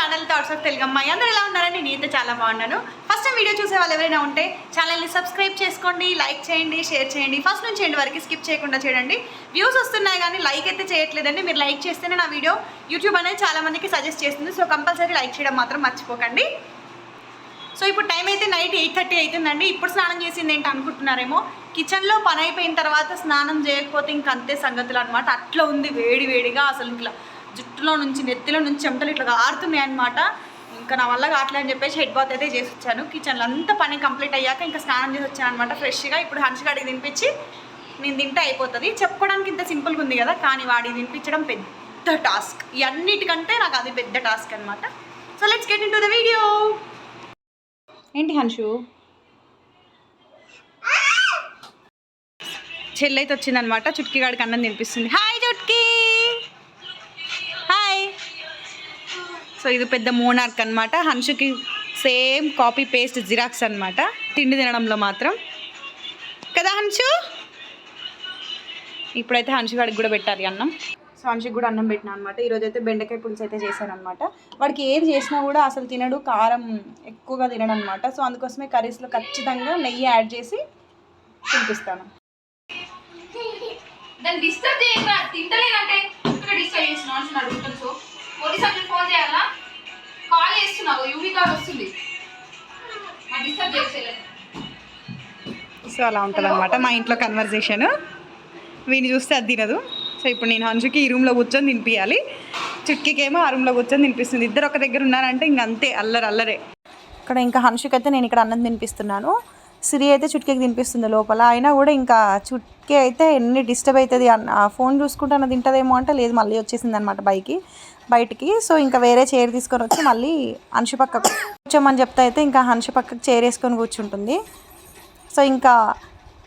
Channel thoughts of Telugu అమ్మాయి అందరూ ఎలా ఉన్నారని నేనైతే చాలా బాగున్నాను. ఫస్ట్ టైం వీడియో చూసే వాళ్ళు ఎవరైనా ఉంటే ఛానల్ని సబ్స్క్రైబ్ చేసుకోండి లైక్ చేయండి షేర్ చేయండి. ఫస్ట్ నుంచి ఎండ్ వరకు స్కిప్ చేయకుండా చేయండి వ్యూస్ వస్తున్నాయి కానీ లైక్ అయితే చేయట్లేదండి. మీరు లైక్ చేస్తేనే నా వీడియో యూట్యూబ్ అనేది చాలా మందికి సజెస్ట్ చేస్తుంది. సో కంపల్సరీ లైక్ చేయడం మాత్రం మర్చిపోకండి. సో ఇప్పుడు టైం అయితే నైట్ ఎయిట్ థర్టీ అవుతుందండి. ఇప్పుడు స్నానం చేసింది ఏంటి అనుకుంటున్నారేమో? కిచెన్లో పని అయిపోయిన తర్వాత స్నానం చేయకపోతే ఇంక అంతే సంగతులు అనమాట అట్లా ఉంది వేడి వేడిగా అసలు ఇట్లా. జుట్టులో నుంచి నెత్తిలో నుంచి చెమటలు ఇట్లా ఆరుతున్నాయి అనమాట ఇంకా నా వల్ల కావట్లే అని చెప్పేసి హెడ్ బాత్ అయితే చేసి వచ్చాను కిచెన్లో అంతా పని కంప్లీట్ అయ్యాక ఇంకా స్నానం చేసి వచ్చాను అనమాట ఫ్రెష్గా. ఇప్పుడు హన్షగాడికి తినిపించి నేను తింటే అయిపోతుంది. చెప్పుకోవడానికి ఇంత సింపుల్గా ఉంది కదా కానీ వాడికి తినిపించడం పెద్ద టాస్క్. ఇవన్నిటికంటే నాకు అది పెద్ద టాస్క్ అనమాట so let's get into the video ఏంటి హన్షు? చెల్లైతే వచ్చిందనమాట చుట్కీ గాడికి అన్నం తినిపిస్తుంది. హాయ్ చుట్కీ! సో ఇది పెద్ద మోనార్క్ అనమాట హన్షుకి సేమ్ కాపీ పేస్ట్ జిరాక్స్ అనమాట తిండి తినడంలో మాత్రం. కదా హన్షు? ఇప్పుడైతే హన్షు వాడికి కూడా పెట్టాలి అన్నం. సో హన్షుకి కూడా అన్నం పెట్టినా అనమాట ఈరోజు అయితే బెండకాయ పులుసు అయితే చేశాను అనమాట వాడికి ఏది చేసినా కూడా అసలు తినడు కారం ఎక్కువగా తినడం అనమాట సో అందుకోసమే కర్రీస్లో ఖచ్చితంగా నెయ్యి యాడ్ చేసి తినిపిస్తాను. దాన్ని డిస్టర్బ్ చేయక వస్తుంది. డిస్టర్బ్ సో అలా ఉంటుంది అనమాట మా ఇంట్లో కన్వర్జేషన్ వీని చూస్తే అది తినదు. సో ఇప్పుడు నేను హన్షుకి ఈ రూమ్లో కూర్చొని తినిపించాలి చుట్కీకేమో ఆ రూమ్లో కూర్చొని తినిపిస్తుంది. ఇద్దరు ఒక దగ్గర ఉన్నారంటే ఇంక అంతే అల్లరి అల్లరే. ఇక్కడ ఇంకా హన్షుకి అయితే నేను ఇక్కడ అన్నం తినిపిస్తున్నాను. సిరి అయితే చుట్కీకి తినిపిస్తుంది లోపల. అయినా కూడా ఇంకా చుట్కీ అయితే ఎన్ని డిస్టర్బ్ అవుతుంది ఫోన్ చూసుకుంటే అన్న తింటదేమో అంటే లేదు. మళ్ళీ వచ్చేసింది అనమాట బైకి. బయటికి. సో ఇంకా వేరే చైర్ తీసుకొని వచ్చి మళ్ళీ హన్షి పక్క కూర్చోమని చెప్తే అయితే ఇంకా హన్షి పక్కకు చైర్ వేసుకొని కూర్చుంటుంది. సో ఇంకా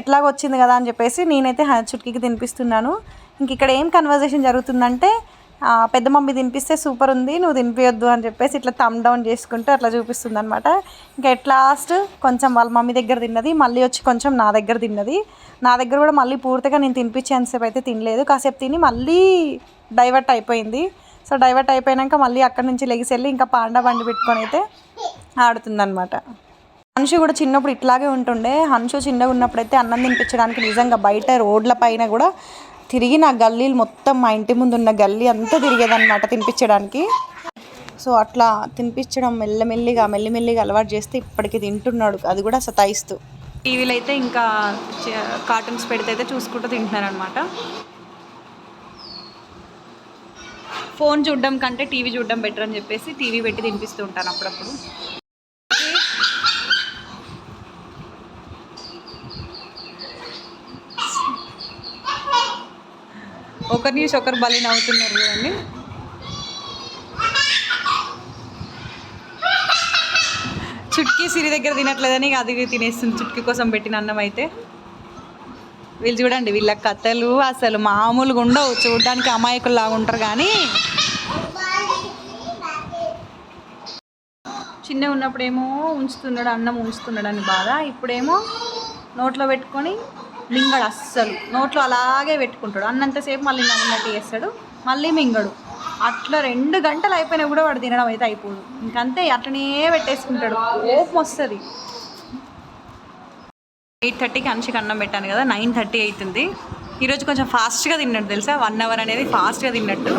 ఎట్లాగో వచ్చింది కదా అని చెప్పేసి నేనైతే చుట్కీకి తినిపిస్తున్నాను. ఇంక ఇక్కడ ఏం కన్వర్జేషన్ జరుగుతుందంటే పెద్ద మమ్మీ తినిపిస్తే సూపర్ ఉంది నువ్వు తినిపించొద్దు అని చెప్పేసి ఇట్లా తమ్ డౌన్ చేసుకుంటూ అట్లా చూపిస్తుంది అనమాట ఇంకా ఎట్ లాస్ట్ కొంచెం వాళ్ళ మమ్మీ దగ్గర తిన్నది మళ్ళీ వచ్చి కొంచెం నా దగ్గర తిన్నది. నా దగ్గర కూడా మళ్ళీ పూర్తిగా నేను తినిపించేంతసేపు అయితే తినలేదు. కాసేపు తిని మళ్ళీ డైవర్ట్ అయిపోయింది. సో డైవర్ట్ అయిపోయాక మళ్ళీ అక్కడి నుంచి లెగిసి వెళ్ళి ఇంకా పాండా బండి పెట్టుకొని అయితే ఆడుతుందనమాట హన్షు కూడా చిన్నప్పుడు ఇట్లాగే ఉంటుండే. హన్షు చిన్నగా ఉన్నప్పుడైతే అన్నం తినిపించడానికి నిజంగా బయట రోడ్ల పైన కూడా తిరిగి నా గల్లీలు మొత్తం మా ఇంటి ముందు ఉన్న గల్లీ అంతా తిరిగేదన్నమాట తినిపించడానికి. సో అట్లా తినిపించడం మెల్లమెల్లిగా మెల్లిమెల్లిగా అలవాటు చేస్తే ఇప్పటికి తింటున్నాడు. అది కూడా సతాయిస్తూ. టీవీలో అయితే ఇంకా కార్టూన్స్ పెడితే అయితే చూసుకుంటూ తింటున్నారు అనమాట ఫోన్ చూడడం కంటే టీవీ చూడడం బెటర్ అని చెప్పేసి టీవీ పెట్టి తినిపిస్తూ ఉంటాను అప్పుడప్పుడు. ఒకరి న్యూస్ ఒకరు బలి నవ్వుతున్నారు కదండి చుట్కీ సిరి దగ్గర తినట్లేదని అది తినేస్తుంది. చుట్కీ కోసం పెట్టిన అన్నం అయితే. వీళ్ళు చూడండి వీళ్ళ కథలు అసలు మామూలుగా ఉండవు. చూడడానికి అమాయకుల్లాగా ఉంటారు కానీ చిన్న ఉన్నప్పుడేమో ఉంచుతున్నాడు అన్నం ఉంచుతున్నాడు అని బాధ. ఇప్పుడేమో నోట్లో పెట్టుకొని మింగడు అస్సలు. నోట్లో అలాగే పెట్టుకుంటాడు. అన్నంతసేపు మళ్ళీ నవ్వున్నట్టు చేస్తాడు. మళ్ళీ మింగడు. అట్లా రెండు గంటలు అయిపోయినా కూడా వాడు తినడం అయితే అయిపోదు. ఇంకంతే అట్లనే పెట్టేసుకుంటాడు. కోపం వస్తుంది. ఎయిట్ థర్టీకి అంశకి అన్నం పెట్టాను కదా నైన్ థర్టీ అవుతుంది. ఈరోజు కొంచెం ఫాస్ట్గా తిన్నట్టు తెలుసా? వన్ అవర్ అనేది ఫాస్ట్గా తిన్నట్టు.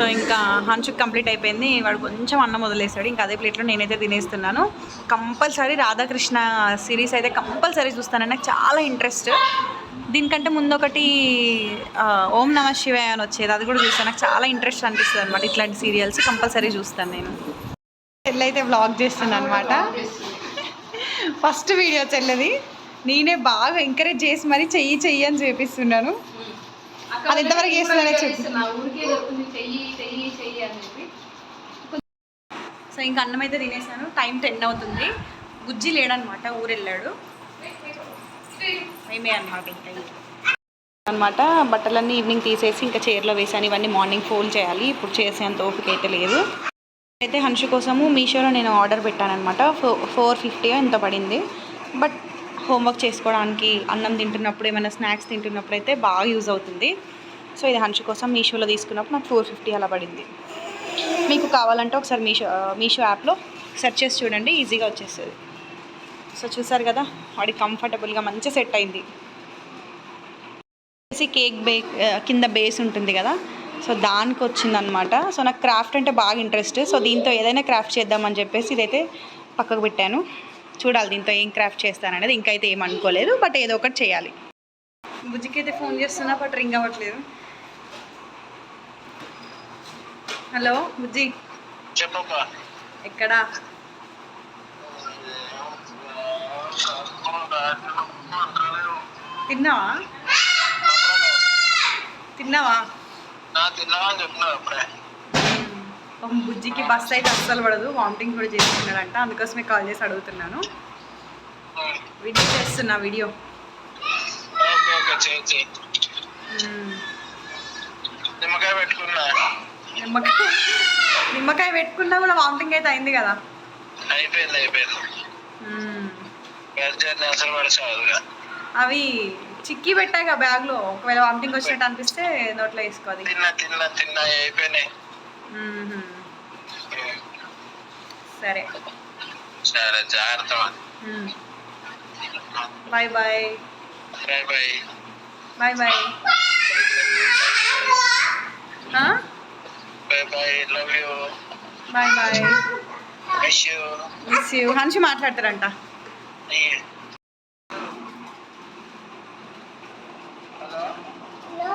సో ఇంకా హన్షుక్ కంప్లీట్ అయిపోయింది. వాడు కొంచెం అన్నం వదిలేసాడు. ఇంకా అదే ప్లేట్లో నేనైతే తినేస్తున్నాను. కంపల్సరీ రాధాకృష్ణ సిరీస్ అయితే కంపల్సరీ చూస్తాను. నాకు చాలా ఇంట్రెస్ట్. దీనికంటే ముందు ఒకటి ఓం నమ శివాయ అని వచ్చేది. అది కూడా చూస్తాను నాకు చాలా ఇంట్రెస్ట్ అనిపిస్తుంది అనమాట ఇట్లాంటి సీరియల్స్. కంపల్సరీ చూస్తాను నేను. చెల్లైతే వ్లాగ్ చేస్తుంది అనమాట ఫస్ట్ వీడియో చెల్లది. నేనే బాగా ఎంకరేజ్ చేసి మరి చెయ్యి చెయ్యి అని చూపిస్తున్నాను. అది ఎంతవరకు చేస్తుందనే చెప్పు. సో ఇంకా అన్నం అయితే తినేసాను. టైం టెన్ అవుతుంది. బుజ్జి లేడనమాట ఊరు వెళ్ళాడు మేమే అనమాట ఇంకా అనమాట బట్టలన్నీ ఈవినింగ్ తీసేసి ఇంకా చైర్లో వేసాను ఇవన్నీ మార్నింగ్ ఫోల్డ్ చేయాలి. ఇప్పుడు చేసేంత ఓపిక అయితే లేదు. అయితే హన్షు కోసము మీషోలో నేను ఆర్డర్ పెట్టానమాట ఫో ఫోర్ ఫిఫ్టీ ఎంత పడింది. బట్ హోంవర్క్ చేసుకోవడానికి అన్నం తింటున్నప్పుడు ఏమైనా స్నాక్స్ తింటున్నప్పుడు అయితే బాగా యూజ్ అవుతుంది. సో ఇది హన్షు కోసం మీషోలో తీసుకున్నప్పుడు నాకు ఫోర్ ఫిఫ్టీ అలా పడింది. మీకు కావాలంటే ఒకసారి మీషో మీషో యాప్లో సెర్చ్ చేసి చూడండి ఈజీగా వచ్చేస్తుంది. సో చూసారు కదా వాడి కంఫర్టబుల్గా మంచిగా సెట్ అయింది. కేక్ బే కింద బేస్ ఉంటుంది కదా సో దానికి వచ్చిందనమాట సో నాకు క్రాఫ్ట్ అంటే బాగా ఇంట్రెస్ట్. సో దీంతో ఏదైనా క్రాఫ్ట్ చేద్దామని చెప్పేసి ఇదైతే పక్కకు పెట్టాను. చూడాలి దీంతో ఏం క్రాఫ్ట్ చేస్తాననేది ఇంకా అయితే ఏం అనుకోలేదు బట్ ఏదో ఒకటి చేయాలి. బుజ్జికి అయితే ఫోన్ చేస్తున్నా బట్ రింగ్ అవ్వట్లేదు. హలో బుజ్జి? ఎక్కడా? తిన్నావా? తిన్నావా? తిన్నావా అని బుజ్జికి బస్ అయితే అస్సలు పడదు. వామిటింగ్ కూడా చేస్తున్నాడంట. అందుకోసమే కాల్ చేసి అడుగుతున్నాను. వీడియో చేస్తున్నా వీడియో నిమ్మకాయ పెట్టుకున్నా. నిమ్మకాయ నిమ్మకాయ పెట్టుకున్నా కూడా వామిటింగ్ అయితే అయింది కదా. అయిపోయింది అయిపోయింది. అవి చిక్కి పెట్టాయి బ్యాగ్లో. ఒకవేళ వామిటింగ్ వచ్చినట్టు అనిపిస్తే నోట్లో వేసుకోది తిన్నా తిన్నా తిన్నా అయిపోయినాయి. మ్మ్. సరే. సరే జాగ్రత్త bye bye. Bye bye. Bye bye. Bye bye love you. Bye bye. Miss you Hanshi మాట్లాడతారంట hello?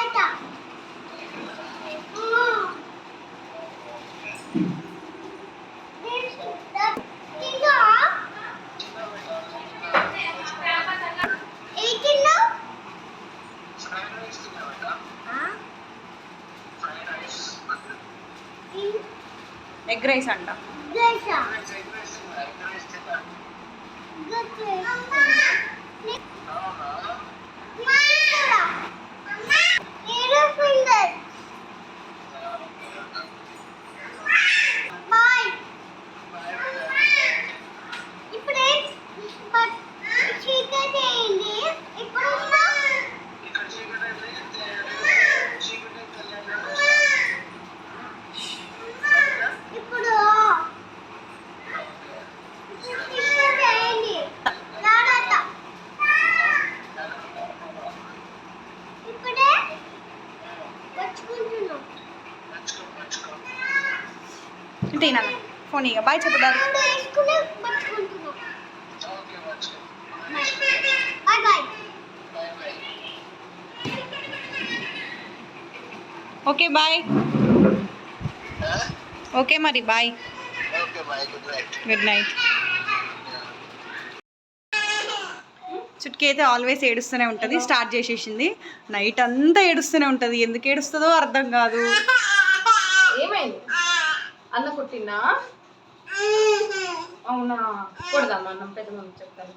Rice అంట. ఇప్పుడే ఉంటాయి నాన్న. ఫోన్ ఇక బాయ్ చెప్పు ఓకే బాయ్. ఓకే మరి బాయ్. గుడ్ నైట్ చుట్టుకి అయితే ఆల్వేస్ ఏడుస్తూనే ఉంటుంది. స్టార్ట్ చేసేసింది. నైట్ అంతా ఏడుస్తూనే ఉంటుంది. ఎందుకు ఏడుస్తుందో అర్థం కాదు. అన్న పుట్టిందా అవునా? కొడదాం అన్నం? పెద్ద మమ్మీ చెప్తాను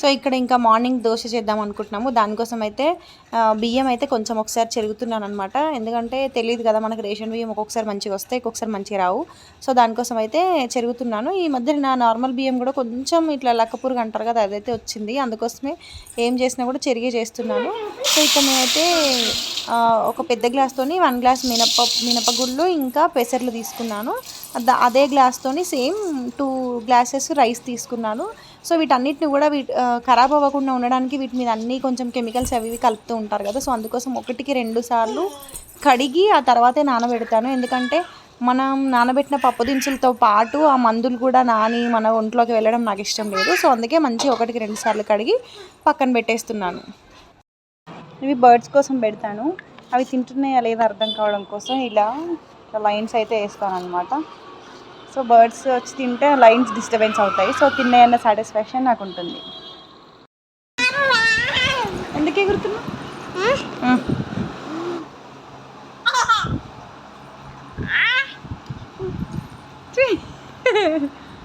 సో ఇక్కడ ఇంకా మార్నింగ్ దోశ చేద్దాం అనుకుంటున్నాము. దానికోసం అయితే బియ్యం అయితే కొంచెం ఒకసారి చెరుగుతున్నాను అనమాట ఎందుకంటే తెలియదు కదా మనకు రేషన్ బియ్యం ఒక్కొక్కసారి మంచిగా వస్తాయి ఒక్కొక్కసారి మంచిగా రావు. సో దానికోసం అయితే చెరుగుతున్నాను. ఈ మధ్య నా నార్మల్ బియ్యం కూడా కొంచెం ఇట్లా లక్కపురుగు అంటారు కదా అదైతే వచ్చింది. అందుకోసమే ఏం చేసినా కూడా చెరిగే చేస్తున్నాను. సో ఇక్కడ నేనైతే ఒక పెద్ద గ్లాస్తోని వన్ గ్లాస్ మినప మినపగుళ్ళు ఇంకా పెసర్లు తీసుకున్నాను. అదే గ్లాస్తోని సేమ్ టూ గ్లాసెస్ రైస్ తీసుకున్నాను. సో వీటన్నిటిని కూడా వీటి ఖరాబ్ అవ్వకుండా ఉండడానికి వీటి మీద అన్నీ కొంచెం కెమికల్స్ అవి ఇవి కలుపుతూ ఉంటారు కదా. సో అందుకోసం ఒకటికి రెండు సార్లు కడిగి ఆ తర్వాతే నానబెడతాను. ఎందుకంటే మనం నానబెట్టిన పప్పు దినుసులతో పాటు ఆ మందులు కూడా నాని మన ఒంట్లోకి వెళ్ళడం నాకు ఇష్టం లేదు. సో అందుకే మంచి ఒకటికి రెండు సార్లు కడిగి పక్కన పెట్టేస్తున్నాను. ఇవి బర్డ్స్ కోసం పెడతాను. అవి తింటున్నాయా లేదా అర్థం కావడం కోసం ఇలా లైన్స్ అయితే వేస్తాను అనమాట సో బర్డ్స్ వచ్చి తింటే లైన్స్ డిస్టర్బెన్స్ అవుతాయి. సో తిన్నాయన్న సాటిస్ఫాక్షన్ నాకు ఉంటుంది ఎందుకు ఎగురుతున్నా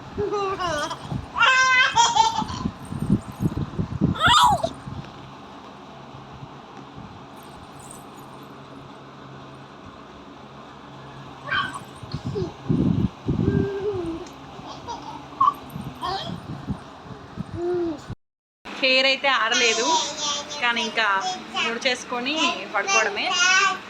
హెయిర్ అయితే ఆడలేదు కానీ ఇంకా ముడి చేసుకొని పడుకోవడమే.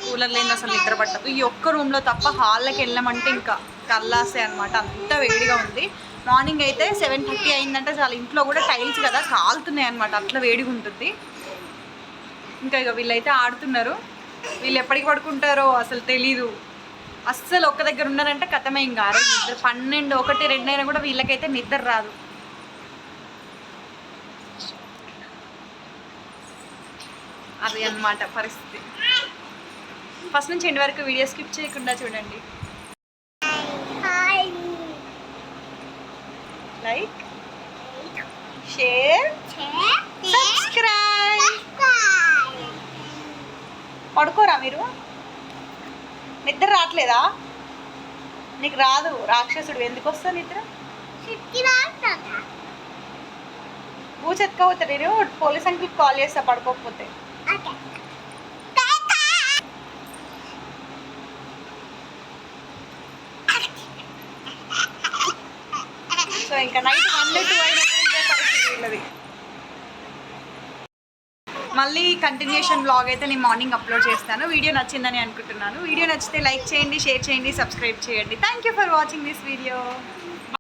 కూలర్ లేని అసలు నిద్ర పట్టదు. ఈ ఒక్క రూమ్లో తప్ప హాల్లోకి వెళ్ళామంటే ఇంకా కల్లాసే అనమాట అంత వేడిగా ఉంది. మార్నింగ్ అయితే సెవెన్ థర్టీ అయిందంటే చాలా. ఇంట్లో కూడా టైల్స్ కదా కాలుతున్నాయి అనమాట అట్లా వేడిగా ఉంటుంది. ఇంకా ఇక వీళ్ళైతే ఆడుతున్నారు. వీళ్ళు ఎప్పటికి పడుకుంటారో అసలు తెలీదు. అస్సలు ఒక్క దగ్గర ఉన్నారంటే కథమే ఇంకా. ఆ నిద్ర పన్నెండు ఒకటి రెండు అయినా కూడా వీళ్ళకైతే నిద్ర రాదు. అది అన్నమాట పరిస్థితి. ఫస్ట్ నుంచి ఎండ్ వరకు వీడియో స్కిప్ చేయకుండా చూడండి. లైక్ షేర్ సబ్స్క్రైబ్ పడుకోరా మీరు? నిద్ర రావట్లేదా? నీకు రాదు రాక్షసుడు. ఎందుకు వస్తా నిద్ర? నేను పోలీస్ అంకిల్కి కాల్ చేస్తా పడుకోకపోతే. సో ఇంకా నైట్ వన్ టూ మళ్ళీ కంటిన్యూషన్ బ్లాగ్ అయితే నేను మార్నింగ్ అప్లోడ్ చేస్తాను. వీడియో నచ్చిందని అనుకుంటున్నాను. వీడియో నచ్చితే లైక్ చేయండి షేర్ చేయండి సబ్స్క్రైబ్ చేయండి. Thank you for watching this video